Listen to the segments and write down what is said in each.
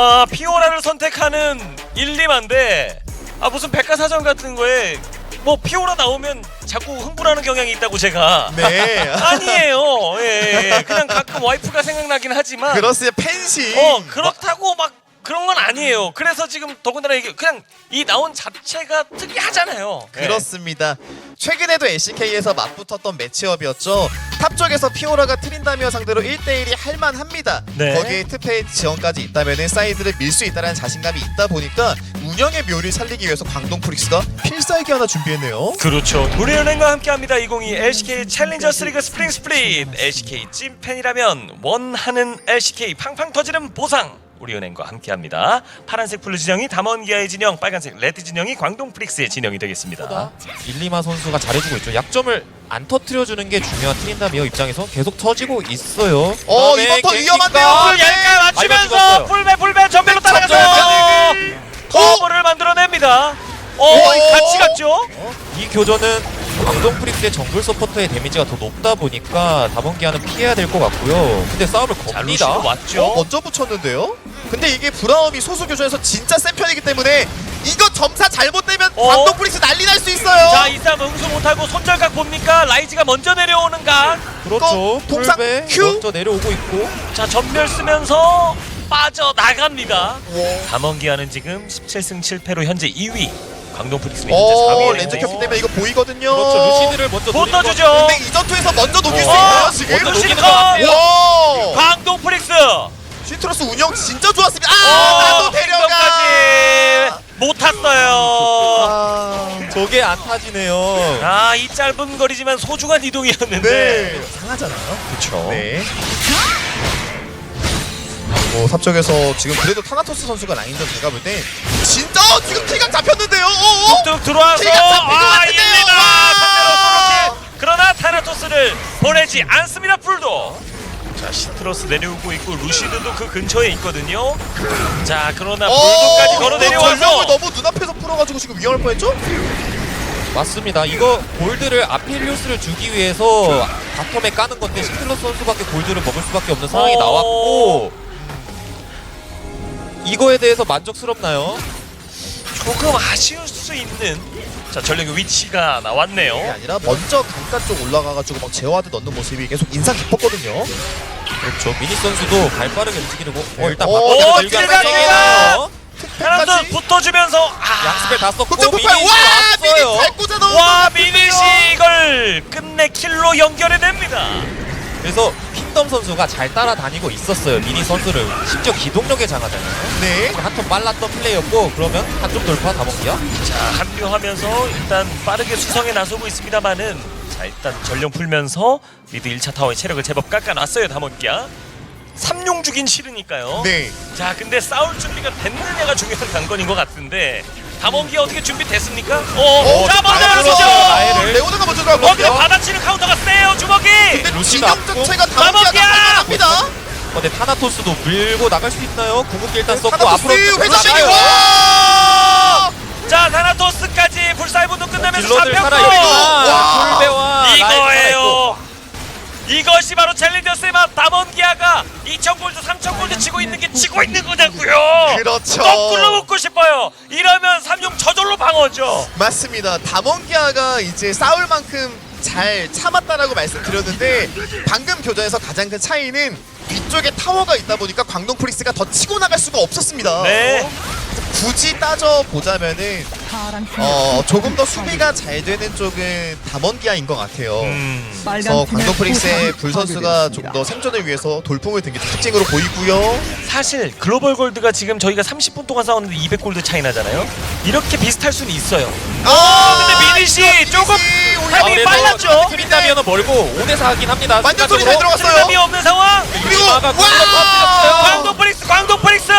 와 피오라를 선택하는 1, 2만데 아 무슨 백과사전 같은 거에 뭐 피오라 나오면 자꾸 흥분하는 경향이 있다고 제가 네. 아니에요. 예, 예. 그냥 가끔 와이프가 생각나긴 하지만 그렇습니다. 팬시. 어 그렇다고 막 그런 건 아니에요. 그래서 지금 더군다나 이게 그냥 이 나온 자체가 특이하잖아요. 예. 그렇습니다. 최근에도 LCK에서 맞붙었던 매치업이었죠. 탑 쪽에서 피오라가 트린다미어 상대로 1대1이 할만합니다. 네. 거기에 투페이 지원까지 있다면 사이드를 밀 수 있다는 자신감이 있다 보니까 운영의 묘를 살리기 위해서 광동 프릭스가 필살기 하나 준비했네요. 그렇죠. 우리은행과 함께합니다. 2022 LCK 챌린저스 리그 스프링 스플릿 LCK 찐팬이라면 원하는 LCK 팡팡 터지는 보상. 우리은행과 함께합니다. 파란색 블루 진영이 담원기아의 진영, 빨간색 레드 진영이 광동 프릭스의 진영이 되겠습니다. 일리마 선수가 잘해주고 있죠. 약점을 안 터트려주는 게 중요한 트린다미어 입장에서 계속 터지고 있어요. 어, 그다음에 이번 턴 위험한데요? 풀 얇게 맞추면서 죽었어요. 풀배 풀배 전멸로 따라가서 커버를 만들어냅니다. 어, 오! 같이 갔죠? 이 교전은 광동 프릭스의 정글 서포터의 데미지가 더 높다 보니까 다번기아는 피해야 될 것 같고요. 근데 싸움을 자, 겁니다. 루시도 왔죠? 어, 먼저 붙였는데요? 근데 이게 브라움이 소수 교전에서 진짜 센 편이기 때문에 이거 점사 잘못되면 어? 광동 프릭스 난리 날 수 있어요. 자, 이 싸움 응수 못하고 손절각 봅니까? 라이즈가 먼저 내려오는 각. 그렇죠. 동상 큐? 먼저 내려오고 있고 자, 전멸 쓰면서 빠져 나갑니다. 와. 담원기아는 지금 17승 7패로 현재 2위. 광동 프릭스는 현재 어, 4위에 렌즈 켰기 때문에 이거 보이거든요. 그렇죠. 루시드를 먼저 노리는 붙어주죠. 근데 이 전투에서 먼저 녹일 수 어, 있나요 지금? 먼저 루시드 녹이는 것 같아요. 와! 시트러스 운영 진짜 좋았습니다. 아, 나도 데려가. 까지 못 탔어요. 아, 저게 안 타지네요. 아, 이 짧은 거리지만 소중한 이동이었는데. 네. 상하잖아요. 그렇죠. 네. 뭐 삽쪽에서 지금 그래도 타나토스 선수가 라인전 제가 볼 때 진짜 어, 지금 킬각 잡혔는데요. 어, 어? 뚝뚝 들어와서 키가 잡힌 것 아, 같은데요. 이깁니다. 와! 상대로. 그러나 타나토스를 보내지 않습니다. 풀도. 자, 시트러스 내려오고 있고 루시드도 그 근처에 있거든요. 자, 그러나 불도까지 걸어 전력을 내려와서 너무 눈앞에서 풀어가지고 지금 위험할 뻔했죠? 맞습니다. 이거 골드를 아필리우스를 주기 위해서 바텀에 까는 건데 시틀러스 선수밖에 골드를 먹을 수밖에 없는 상황이 어. 나왔고 이거에 대해서 만족스럽나요? 조금 아쉬울 수 있는 자, 전력의 위치가 그게 나왔네요. 아니라 먼저 강가 쪽 올라가가지고 막 제어하드 넣는 모습이 계속 인상 깊었거든요. 그렇죠. 미니 선수도 발 빠르게 움직이고 어, 일단 오, 오, 들기 들어갑니다. 하나요. 타나토스 끝까지. 붙어주면서 아, 양스펠 다 썼고 미니! 와! 미니 왔어요. 잘 꽂아 넣은 와, 미니시 이걸 끝내 킬로 연결해냅니다. 그래서 킹덤 선수가 잘 따라다니고 있었어요. 미니 선수를 심지어 기동력의 장하잖아요. 네. 한턴 빨랐던 플레이였고 그러면 한쪽 돌파 다 먹기야? 자 합류하면서 일단 빠르게 수성에 나서고 있습니다만은 자 일단 전령 풀면서 미드 1차 타워의 체력을 제법 깎아놨어요 다몬기야 삼룡 죽인 싫으니까요 네. 자 근데 싸울 준비가 됐느냐가 중요한 관건인 것 같은데 다몬기야 어떻게 준비됐습니까? 어, 자 먼저 가시죠 나이를. 레오나가 먼저 어 근데 들어갔거든요. 받아치는 카운터가 세요 주먹이 근데 루시가 진영. 자체가 마법이야! 다목이야 합니다. 어, 근데 타나토스도 밀고 나갈 수 있나요? 궁극기 일단 썼고 타나토스 앞으로 회전이 루시드! 와! 자 타나토스까지 불사이분도 끝나면서 딜러들 잡혔고 살아있고 와. 라인 이거예요. 이것이 바로 챌린저스의 맛 담원기아가 2,000골드 3,000골드 치고 있는 게 치고 있는 거냐고요. 그렇죠. 거꾸로 묻고 싶어요. 이러면 삼룡 저절로 방어죠. 맞습니다. 다몬기아가 이제 싸울 만큼 잘 참았다라고 말씀드렸는데 방금 교전에서 가장 큰 차이는 위쪽에 타워가 있다 보니까 광동 프리스가 더 치고 나갈 수가 없었습니다. 네. 굳이 따져 보자면은 어 조금 더 수비가 잘 되는 쪽은 담원기아인 것 같아요. 음. 그래서 광동 프릭스의 불 선수가 좀 더 생존을 위해서 돌풍을 든 게 특징으로 보이고요. 사실 글로벌 골드가 지금 저희가 30분 동안 싸웠는데 200골드 차이 나잖아요. 이렇게 비슷할 수는 있어요. 아, 근데 미니 씨 조금 타이밍이 빨랐죠. 트린다미어는 멀고 5대 4긴 합니다. 완전 소리 잘. 들어갔어요. 트림이 없는 상황. 그리고 와! 광동 프릭스.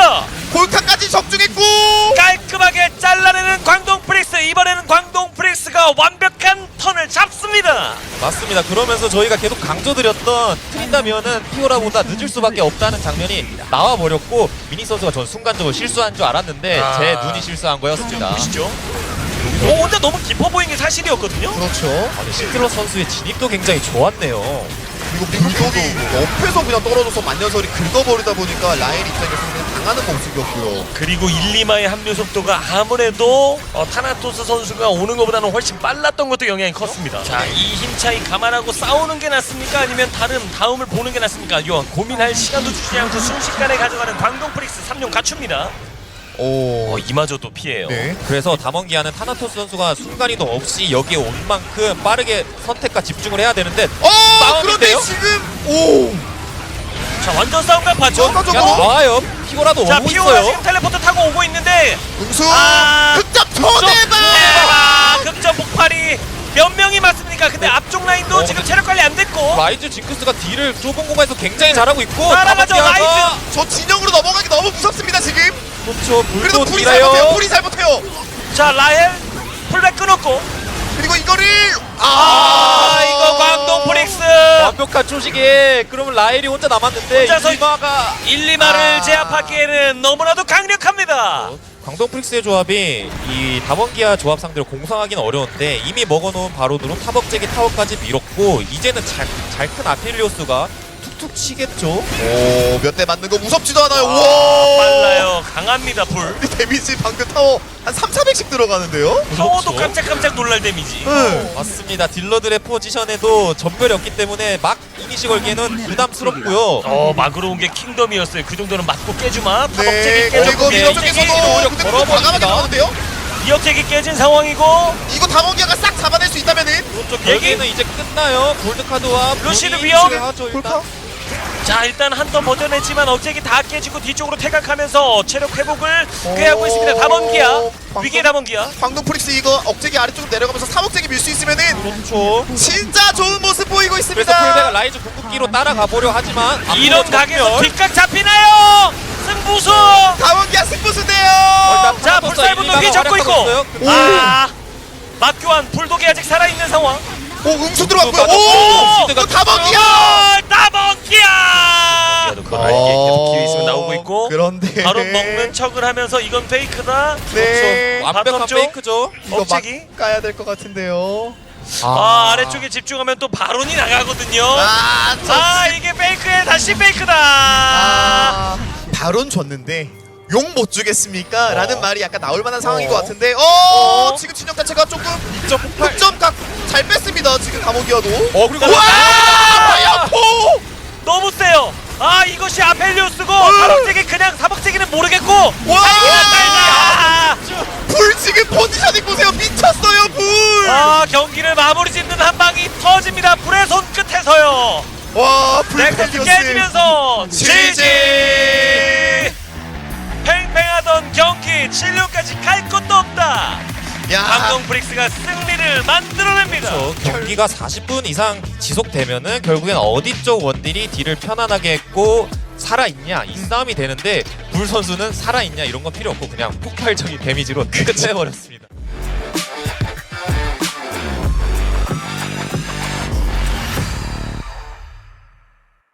골카까지 적중했고 깔끔하게 잘라내는 광동 프릭스 이번에는 광동 프릭스가 완벽한 턴을 잡습니다. 맞습니다. 그러면서 저희가 계속 강조드렸던 트린다미어는 피오라보다 늦을 수밖에 없다는 장면이 나와 버렸고 미니 선수가 전 순간적으로 실수한 줄 알았는데 아. 제 눈이 실수한 거였습니다. 보시죠. 어, 혼자 너무 깊어 보이는 게 사실이었거든요. 그렇죠. 아니, 시틀러 선수의 진입도 굉장히 좋았네요. 그리고 불독이 옆에서 그냥 떨어져서 만년설이 긁어버리다 보니까 라인 입장에서는 당하는 모습이었고요. 그리고 1, 2마의 합류 속도가 아무래도 어, 타나토스 선수가 오는 것보다는 훨씬 빨랐던 것도 영향이 컸습니다. 자, 이 힘 차이 감안하고 싸우는 게 낫습니까? 아니면 다른 다음을 보는 게 낫습니까? 이거 고민할 시간도 주지 않고 순식간에 가져가는 광동 프릭스 3용 갖춥니다. 오. 어, 이마저도 피해요. 네. 그래서 담원기아는 타나토스 선수가 순간이동 없이 여기에 온 만큼 빠르게 선택과 집중을 해야 되는데 어, 그런데 싸움인데요? 지금 오. 자, 완전 싸움각 봤죠? 전반적으로 그냥 와요. 피고라도 자, 오고 피오가 있어요. 지금 텔레포트 타고 오고 있는데 응수 아, 좀 초대박. 대박! 극점 폭발이 몇 명이 맞습니까? 근데 앞쪽 라인도 어, 지금 체력 관리 안 됐고 라이즈 징크스가 딜을 좁은 공간에서 굉장히 잘하고 있고 따라가죠, 담원기아가 저 진영으로 넘어가기 너무 무섭습니다 지금. 그렇죠. 그래도 불이 잘 못해요. 딜해요. 불이 잘 못해요. 자, 라헬 풀백 끊었고 그리고 이거를 아, 이거 광동 프릭스 완벽한 초식에 그러면 라엘이 혼자 남았는데 혼자서- 이마가 1, 2마를 아. 제압하기에는 너무나도 강력합니다. 광동 프릭스의 조합이 이 다번기아 조합 상대로 공성하기는 어려운데 이미 먹어놓은 바론으로 타벅제기 타워까지 밀었고 이제는 잘 큰 아필리오스가 툭툭 치겠죠. 오, 몇 대 맞는 거 무섭지도 않아요. 아, 와. 빨라요. 강합니다, 불. 이 데미지 방금 타워 한 3, 400씩 들어가는데요. 타워도 그렇죠. 깜짝깜짝 놀랄 데미지. 네. 맞습니다. 딜러들의 포지션에도 전멸이 없기 때문에 막 이니시 걸기에는 부담스럽고요. 어, 막으로 온 게 킹덤이었어요. 그 정도는 맞고 깨주마. 네. 그리고 깨졌고 위쪽에서도 오히려 근데 걸어버립니다. 과감하게 나가는데요. 이어택이 깨진 상황이고 이거 담원기아가 싹 잡아낼 수 있다면은 그렇죠. 얘기? 결국에는 이제 끝나요. 골드카드와 루시드 본인이 위험? 하죠, 일단. 볼까? 자 일단 한 턴 버텨냈지만 억제기 다 깨지고 뒤쪽으로 퇴각하면서 체력 회복을 꾀하고 있습니다. 담원기야 광동- 위기의 담원기야. 광동 프릭스 이거 억제기 아래쪽으로 내려가면서 3억제기 밀 수 있으면은 그렇죠. 진짜 좋은 모습 보이고 그래서 있습니다. 풀베가 라이즈 궁극기로 따라가 보려 하지만 이런 앞으로 각에서. 뒷각 잡히나요? 승부수. 담원기아 승부수인데요. 일단 자, 불살분도 일리가가 휘젓고 있고. 아 막교환 불독이 아직 살아 있는 상황. 오 응수 들어왔고요. 맞았고, 오, 또 담원기아. 어, 담원기야. 그 라인에 계속 기회 있으면 나오고 있고. 그런데 바로 먹는 척을 하면서 이건 페이크다. 네. 그렇죠. 완벽한 바텀 쪽? 페이크죠. 이거? 막 가야 될 것 같은데요. 아, 아래쪽에 집중하면 또 바론이 나가거든요. 아, 저 아 이게 페이크에 다시 페이크다. 아, 바론 줬는데 용 못 주겠습니까? 라는 말이 약간 나올 만한 상황인 것 같은데 어, 어. 지금 진영 자체가 조금 2.8. 득점 각 잘 뺐습니다 지금 감옥이어도 어 그리고 와! 파이어포! 너무 세요. 아 이것이 아펠리오스고 어. 사박제기 그냥 사박제기는 모르겠고. 와! 아, 불 지금 포지셔닝 보세요 미쳤어요 불! 아 경기를 마무리 짓는 한 방이 터집니다. 불의 손 끝에서요. 와, 불. 깨지면서! GG. 팽팽하던 경기 7류까지 갈 것도 없다. 야, 광동 브릭스가 승리를 만들어냅니다. 그렇죠. 경기가 40분 이상 지속되면은 결국엔 어디 쪽 원딜이 딜을 편안하게 했고 살아있냐 이 싸움이 되는데 불 선수는 살아있냐 이런 건 필요 없고 그냥 폭발적인 데미지로 끝내버렸습니다.